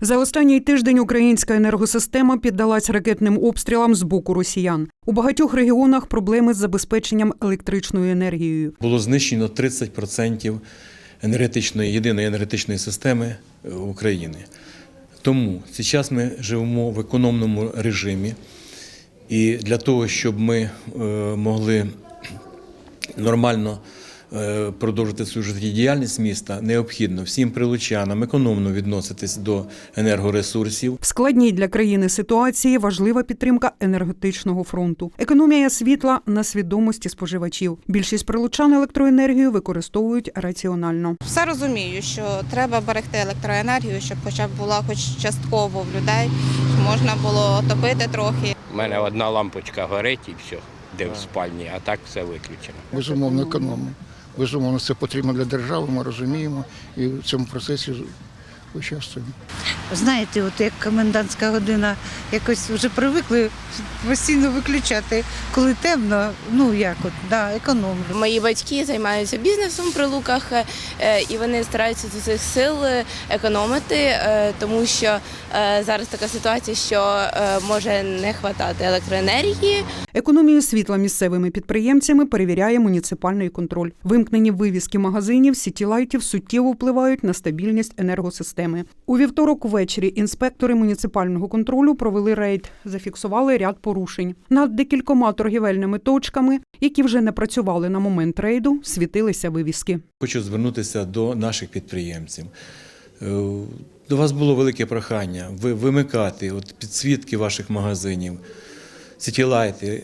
За останній тиждень українська енергосистема піддалась ракетним обстрілам з боку росіян. У багатьох регіонах проблеми з забезпеченням електричною енергією. Було знищено 30% енергетичної єдиної енергетичної системи е, України. Тому зараз ми живемо в економному режимі, і для того, щоб ми е, могли нормально продовжити свою життєдіяльність міста, необхідно всім прилучанам економно відноситись до енергоресурсів, В складній для країни ситуації важлива підтримка енергетичного фронту. Економія світла на свідомості споживачів. Більшість прилучан електроенергію використовують раціонально. Все розумію, що треба берегти електроенергію, щоб хоча б була хоч частково в людей, щоб можна було топити трохи. У мене одна лампочка горить і все, де в спальні, а так все виключено. безумовно економимо. Безумовно, це потрібно для держави, ми розуміємо і в цьому процесі участвуємо. Знаєте, от як комендантська година, якось вже привикли постійно виключати, коли темно, ну як от, да, економлю. Мої батьки займаються бізнесом при луках, е, і вони стараються з усіх сил е, економити, е, тому що зараз така ситуація, що може не вистачати електроенергії. Економію світла місцевими підприємцями перевіряє муніципальний контроль. Вимкнені вивіски магазинів сітілайтів суттєво впливають на стабільність енергосистеми. У вівторок ввечері інспектори муніципального контролю провели рейд, зафіксували ряд порушень. Над декількома торгівельними точками, які вже не працювали на момент рейду, світилися вивіски. Хочу звернутися до наших підприємців. Е, До вас було велике прохання ви- вимикати от підсвітки ваших магазинів, сітілайти,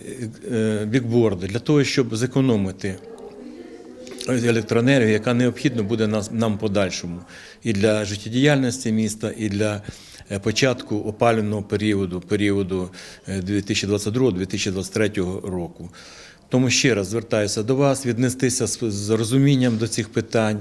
е, бікборди для того, щоб зекономити електроенергію, яка необхідна буде нам подальшому і для життєдіяльності міста, і для е, початку опалювального періоду, періоду е, 2022-2023 року. Тому ще раз звертаюся до вас, віднестися з розумінням до цих питань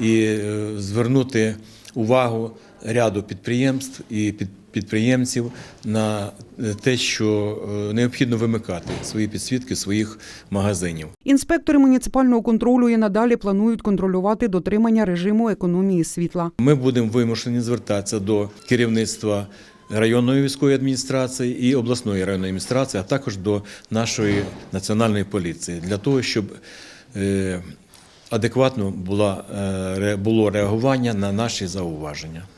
і е, звернути увагу ряду підприємств і під- підприємців на е, те, що е, необхідно вимикати свої підсвітки своїх магазинів. Інспектори муніципального контролю і надалі планують контролювати дотримання режиму економії світла. Ми будемо вимушені звертатися до керівництва районної військової адміністрації і обласної районної адміністрації, а також до нашої національної поліції для того, щоб е, адекватно було реагування на наші зауваження.